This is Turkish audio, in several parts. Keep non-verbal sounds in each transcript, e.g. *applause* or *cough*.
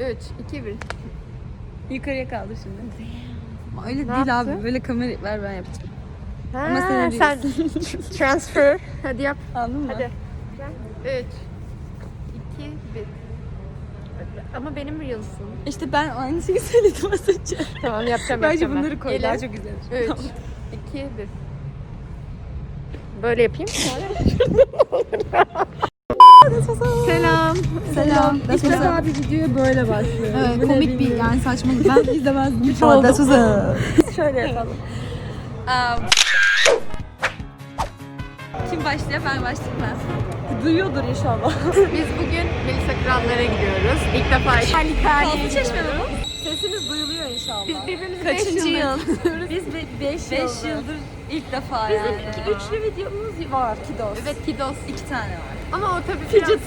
3, 2, 1. Yukarıya kaldır şimdi. Öyle Ne değil yaptı? abi. Böyle kamera ver ben yapacağım. Ha, Ama sen sen *laughs* transfer. Hadi yap. Anladın mı? Hadi. 3, 2, 1. Ama benim Reels'ım. İşte ben aynı şeyi söyledim az önce. Tamam yapacağım Bence yapacağım ben. bunları koy. Gelin. Daha çok güzel. 3, 2, 1. Böyle yapayım. *laughs* Selam. Selam. İlk defa bir videoya böyle başlıyor. Evet, komik bir yani saçma. Ben izlemezdim. Hiç oldu. Şöyle yapalım. Kim başlıyor? Ben başlayayım mı? Duyuyordur inşallah. *laughs* Biz bugün Melisa Krallara gidiyoruz. İlk defa mi bu? Sesimiz duyuluyor inşallah. Biz birbirimizi 5 Kaçıncı yıldır. yıl? Biz 5 5 yıldır ilk defa Bizim yani. iki, üçlü videomuz var Kidos. Evet Kidos. İki tane var. Ama o tabii biraz...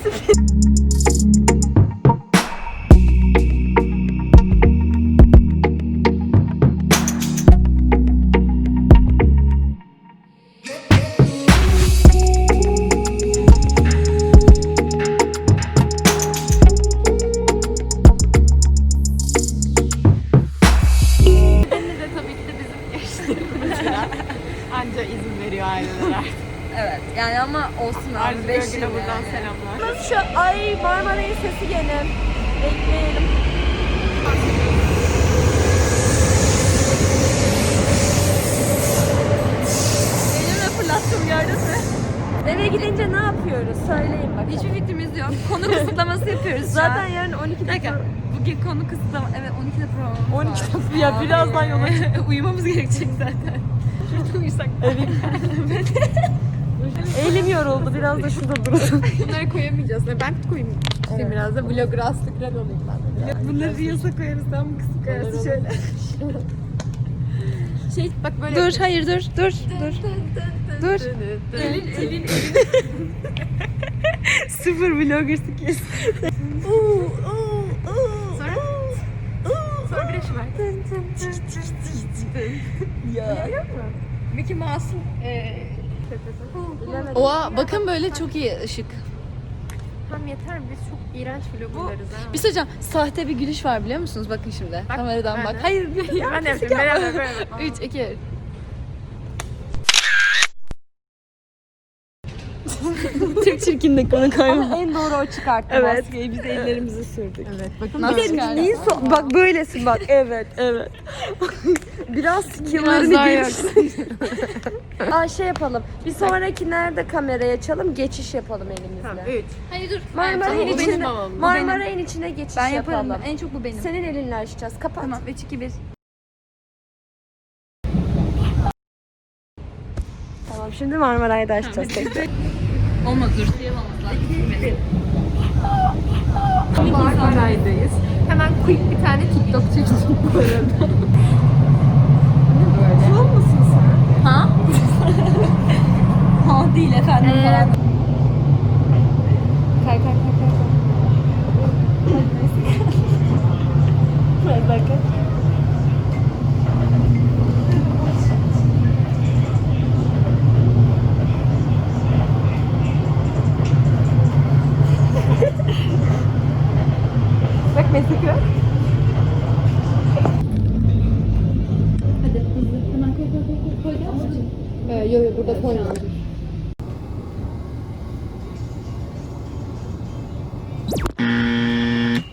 Arzu 5 Bölgü'ne buradan selamlar. Şu ay Marmaray'ın sesi gene. Bekleyelim. Elimle fırlattım gördün mü? Eve gidince ne yapıyoruz? Söyleyin bakalım. Hiçbir fikrimiz yok. Konu kısıtlaması yapıyoruz şu Zaten an. yarın 12'de Bir dakika. Bugün konu kısıtlama. Evet 12'de programımız 12'de var. ya birazdan yola *laughs* Uyumamız gerekecek zaten. Şurada uyusak. *laughs* Elim yoruldu. Biraz da şurada durun. *laughs* Bunları koyamayacağız. Ben koyayım işte biraz da vlogger Aslı Kral olayım ben. Bunları Reels'a koyarız. Tam mı kısık koyarız şöyle. Şey bak böyle Dur hayır dur dur dur. Dur. Elin elin *laughs* Sıfır vlogger skills. *laughs* Sonra sonra bir de şu var. ya. Mickey Mouse'un Bilemedim. Oha bakın böyle çok iyi ışık. Tam yeter biz çok iğrenç vloggerlarız ha. Bir şey söyleyeceğim. Sahte bir gülüş var biliyor musunuz? Bakın şimdi. Bak, Kameradan bak. nerede? Hayır. ben de yapayım. Beraber beraber. 3 2 Çok çirkin de konu koyma. Ama en doğru o çıkarttı Evet. maskeyi. Biz ellerimizi sürdük. Evet bakın Nasıl de neyin so- bak böylesin bak evet evet. Biraz daha geliştir. *laughs* *laughs* Aa şey yapalım. Bir sonraki nerede kamerayı açalım geçiş yapalım elimizle. Tamam 3. Hayır dur. Marmaray'ın Bu benim. içine, babam. Marmaray'ın içine geçiş Ben yapalım. yaparım. En çok bu benim. Senin elinle açacağız. Kapat. Tamam 3 2 1. Tamam şimdi Marmaray'da açacağız tekrar. Olmaz dur. Marmaray'dayız. Hemen quick bir tane TikTok çektim bu *laughs* arada. Böyle. Cool musun sen? Ha? *laughs* ha değil efendim Ee, falan. Kay kay kay kay. Hadi bakın. Bak Meksika. Burada koymadım.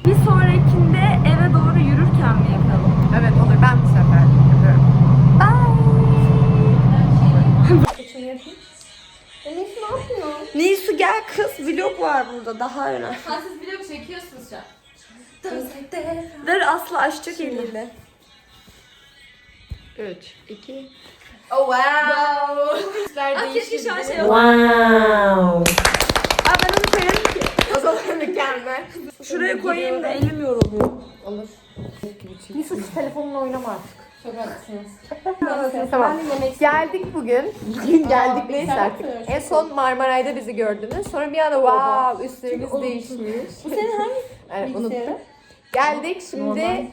Bir sonrakinde eve doğru yürürken mi yapalım? Evet olur ben bu sefer yapıyorum. *laughs* Nisu gel kız vlog var burada daha önemli. Ha siz vlog çekiyorsunuz şu an. Dur Aslı açacak eliyle. 3, 2, Oh wow. Aa, keşke şu an şey Wow. Aa ben onu koyarım ki. O zaman *laughs* mükemmel. Şuraya koyayım da elim yoruluyor. Olur. Nisu şu telefonla oynama artık. Çok haklısınız. Tamam. Tamam. Geldik bugün. Bugün geldik neyse artık. En son Marmaray'da bizi gördünüz. Sonra bir anda wow üstlerimiz değişmiş. Bu senin hangi evet, unuttum. Geldik şimdi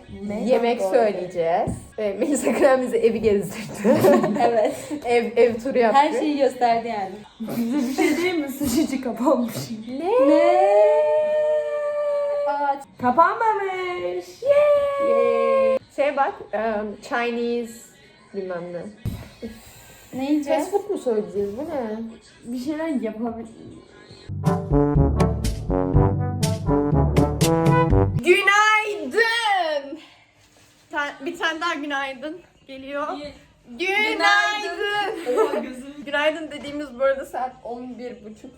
yemek söyleyeceğiz. Ee, Melisa Krem bizi evi gezdirdi. *laughs* Evet. ev, ev turu yaptık. Her şeyi gösterdi yani. Bize bir şey değil mi? Sıçıcı kapanmış. Ne? Aa saat. Kapanmamış. Şey bak, um, Chinese bilmem ne. Ne yiyeceğiz? Fast food mu söyleyeceğiz? Bu ne? Bir şeyler yapabilir. Günaydın. Bir tane daha günaydın geliyor. Günaydın. Günaydın dediğimiz bu arada saat 11 buçuk.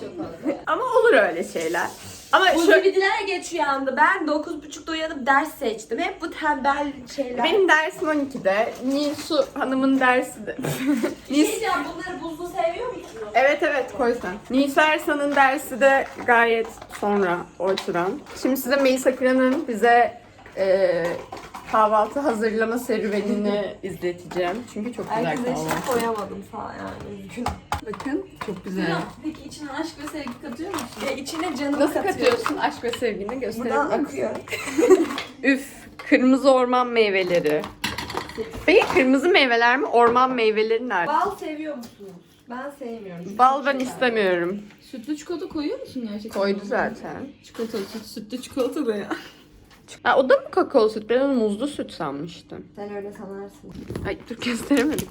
çok fazla. Ama olur öyle şeyler. Ama şöyle gibidiler geç uyandı. Ben 9.30'da uyanıp ders seçtim. Hep bu tembel şeyler. benim dersim 12'de. Nisu Hanım'ın dersi de. Bir şey *laughs* diyeceğim, bunları buzlu seviyor musunuz? Evet evet koy sen. Nisa Ersan'ın dersi de gayet sonra oturan. Şimdi size Melisa Kıran'ın bize e, kahvaltı hazırlama serüvenini izleteceğim. Çünkü çok güzel Herkese kahvaltı. şey koyamadım falan yani. Üzgünüm. Bakın çok güzel. Peki içine aşk ve sevgi katıyor musun? Ya içine canımı Nasıl katıyorum. katıyorsun aşk ve sevgini gösterelim. Buradan Bak. akıyor. *laughs* Üf, kırmızı orman meyveleri. Peki kırmızı meyveler mi, orman meyveleri nerede? Bal seviyor musunuz? Ben sevmiyorum. Bal ben istemiyorum. Sütlü çikolata koyuyor musun gerçekten? Koydu zaten. Çikolata, süt, sütlü çikolata da ya. Ha, o da mı kakaolu süt? Ben onu muzlu süt sanmıştım. Sen öyle sanarsın. Ay dur gösteremedim.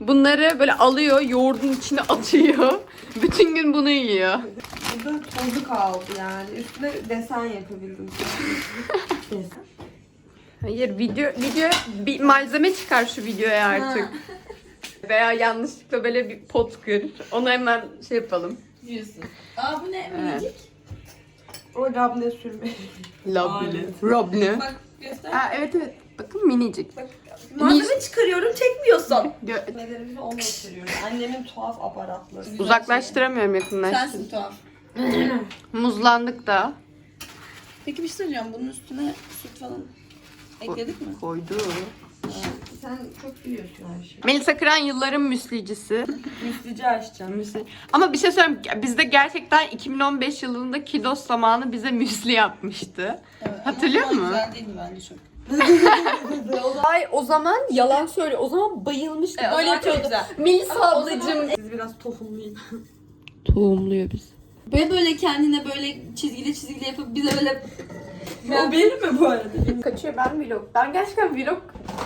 Bunları böyle alıyor, yoğurdun içine atıyor. *laughs* Bütün gün bunu yiyor. Burada tozu kaldı yani. Üstüne desen yapabildim. desen. Hayır video video bir malzeme çıkar şu videoya artık. Veya yanlışlıkla böyle bir pot kır. Onu hemen şey yapalım. Diyorsun. Aa bu ne? Evet. Minicik. O labne sürme. Labne. Robne. Bak göster. Ha evet evet. Bakın minicik. Malzeme çıkarıyorum çekmiyorsun. *laughs* Gö- Nedenimizi onunla sürüyorum. Annemin tuhaf aparatları. Uzaklaştıramıyorum yakınlaştır. Sensin tuhaf. *clears throat* Muzlandık da. Peki bir şey söyleyeceğim. Bunun üstüne süt falan ekledik mi? Koydu. Sen çok biliyorsun her şeyi. Melisa Kıran yılların müslicisi. *laughs* Müslici açacağım. Müsli. Ama bir şey söyleyeyim. Bizde gerçekten 2015 yılında Kidos zamanı bize müsli yapmıştı. Evet, ama Hatırlıyor o musun? Güzel değildi bence çok. *laughs* Ay o zaman yalan söyle. O zaman bayılmıştı. E, o Böyle zaman çok yapıyordu. güzel. Melisa Ama o ablacığım. Siz biraz tohumlayın. Tohumluyor biz. Böyle böyle kendine böyle çizgili çizgili yapıp bize böyle o benim mi bu arada? Kaçıyor ben vlog. Ben gerçekten vlog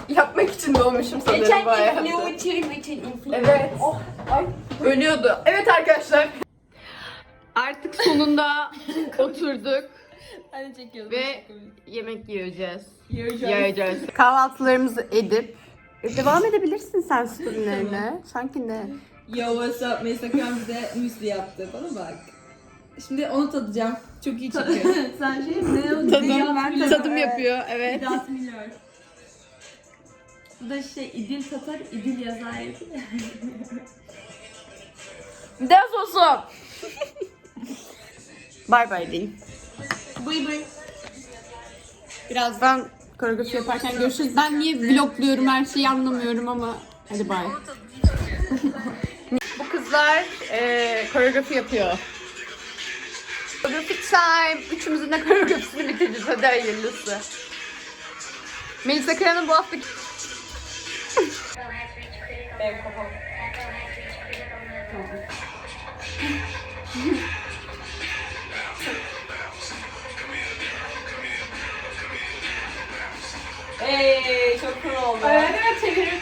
yapmak için doğmuşum sanırım bu hayatta. içerik için Evet. Oh, ay. Ölüyordu. Evet arkadaşlar. Artık sonunda *laughs* oturduk Hani çekiyoruz. ve yemek yiyeceğiz. Yiyeceğiz. Yiyeceğiz. Kahvaltılarımızı edip E, devam edebilirsin sen storylerine. Sanki ne? Yo what's up? Kıran bize müsli yaptı. Bana bak. Şimdi onu tadacağım. Çok iyi çekiyor. *laughs* Sen şey ne o? Tadım, tadım yapıyor. Evet. Vedat Milor. Bu da şey İdil Tatar, İdil yazar *laughs* yapıyor. Ders olsun. Bye bye diyeyim. Bıy bıy. Birazdan koreografi yaparken görüşürüz. Ben niye vlogluyorum her şeyi anlamıyorum ama hadi bye. Bu kızlar e, koreografi yapıyor. Koreografi time. Üçümüzün de koreografisini bitireceğiz. Hadi hayırlısı. Melisa Kıran'ın bu hafta Eee çok cool oldu. Evet evet çevirin.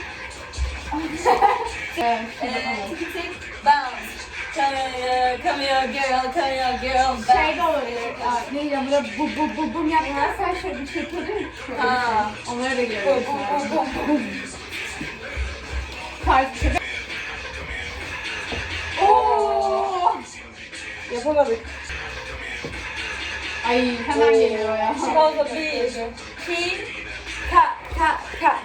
Tiki tik bounce. Come here, come here girl, come here girl. Şey de olabilir. Böyle bu bu bu bum yapmazsan şöyle bir çekelim. Ha. Onları da! Yapamadık. Ay hemen geliyor ya. Kaldı bir, iki, ka, ka, ka.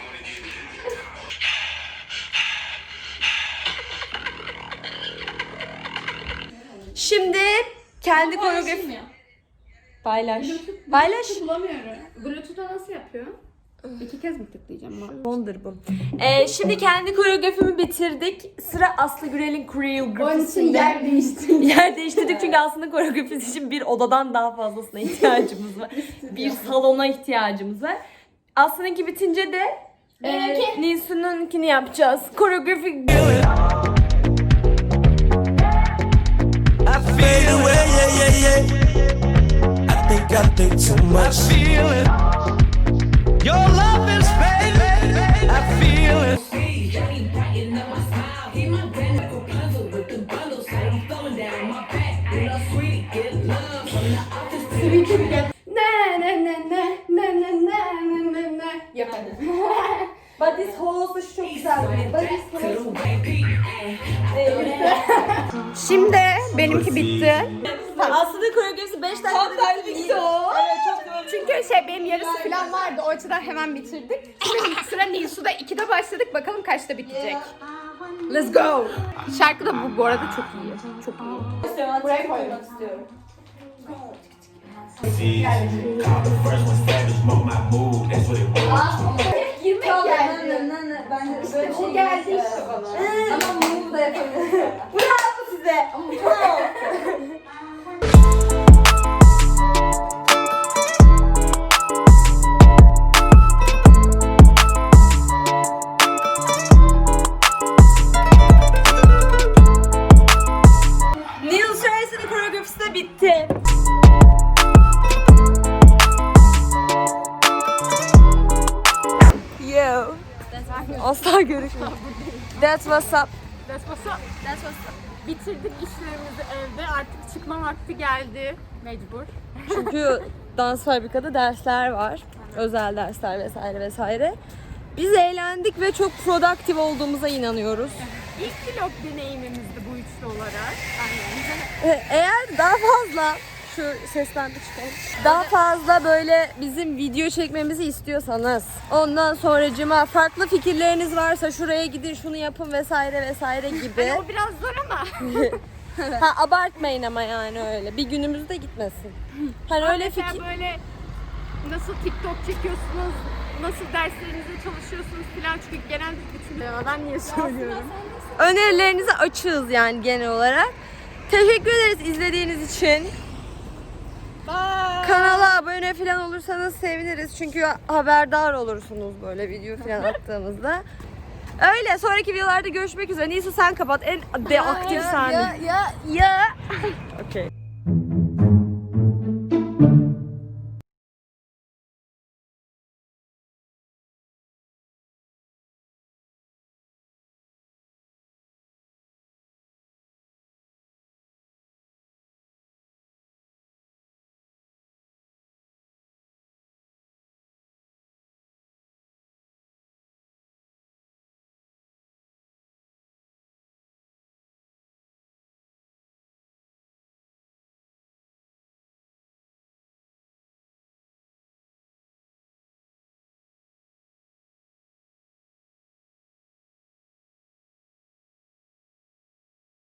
Şimdi kendi koreografi paylaş. Paylaş. Bulamıyorum. Bluetooth'a nasıl yapıyor? İki kez mi tıklayacağım ben? Wonder bu. Ee, şimdi kendi koreografimi bitirdik. Sıra Aslı Gürel'in Onun için koreografisinde. yer değiştirdim. *laughs* Yer değiştirdik çünkü aslında koreografisi için bir odadan daha fazlasına ihtiyacımız var. bir salona ihtiyacımız var. Aslı'nınki bitince de e, Nisu'nunkini yapacağız. Koreografi too much. I feel it. Your love is fading. I feel it. Ne ne ne ne ne ne ne ne ne ne Yapalım. Badis Hoğuz'u çok güzel bir Badis Şimdi benimki bitti. Aslında koreografisi 5 dakikada falan vardı. O açıdan hemen bitirdik. Şimdi sıra Nilsu'da 2'de başladık. Bakalım kaçta bitecek. Let's go. Şarkı da bu bu arada çok iyi. Çok iyi. Buraya koymak istiyorum. Girmek geldi. Ben O geldi işte bana. Ama move da yapabilirim. Bravo size. Neil That's what's up. That's what's up. That's what's up. Bitirdik işlerimizi evde. Artık çıkma vakti geldi. Mecbur. Çünkü *laughs* dans fabrikada dersler var. Özel dersler vesaire vesaire. Biz eğlendik ve çok productive olduğumuza inanıyoruz. İlk vlog deneyimimizdi bu üçlü olarak. Aynen. Ee, Eğer daha fazla şu sesten bir çıkalım. Daha fazla böyle bizim video çekmemizi istiyorsanız ondan sonracıma farklı fikirleriniz varsa şuraya gidin şunu yapın vesaire vesaire gibi. O biraz zor ama. *laughs* ha abartmayın ama yani öyle. Bir günümüzde gitmesin. Hani öyle fikir böyle nasıl TikTok çekiyorsunuz, nasıl derslerinize çalışıyorsunuz falan çünkü genelde bütün ben niye söylüyorum? önerilerinizi açığız yani genel olarak. Teşekkür ederiz izlediğiniz için. Kanala abone falan olursanız seviniriz. Çünkü haberdar olursunuz böyle video falan attığımızda. Öyle sonraki videolarda görüşmek üzere. Nisu sen kapat. En de aktif sen. ya ya ya. Okey.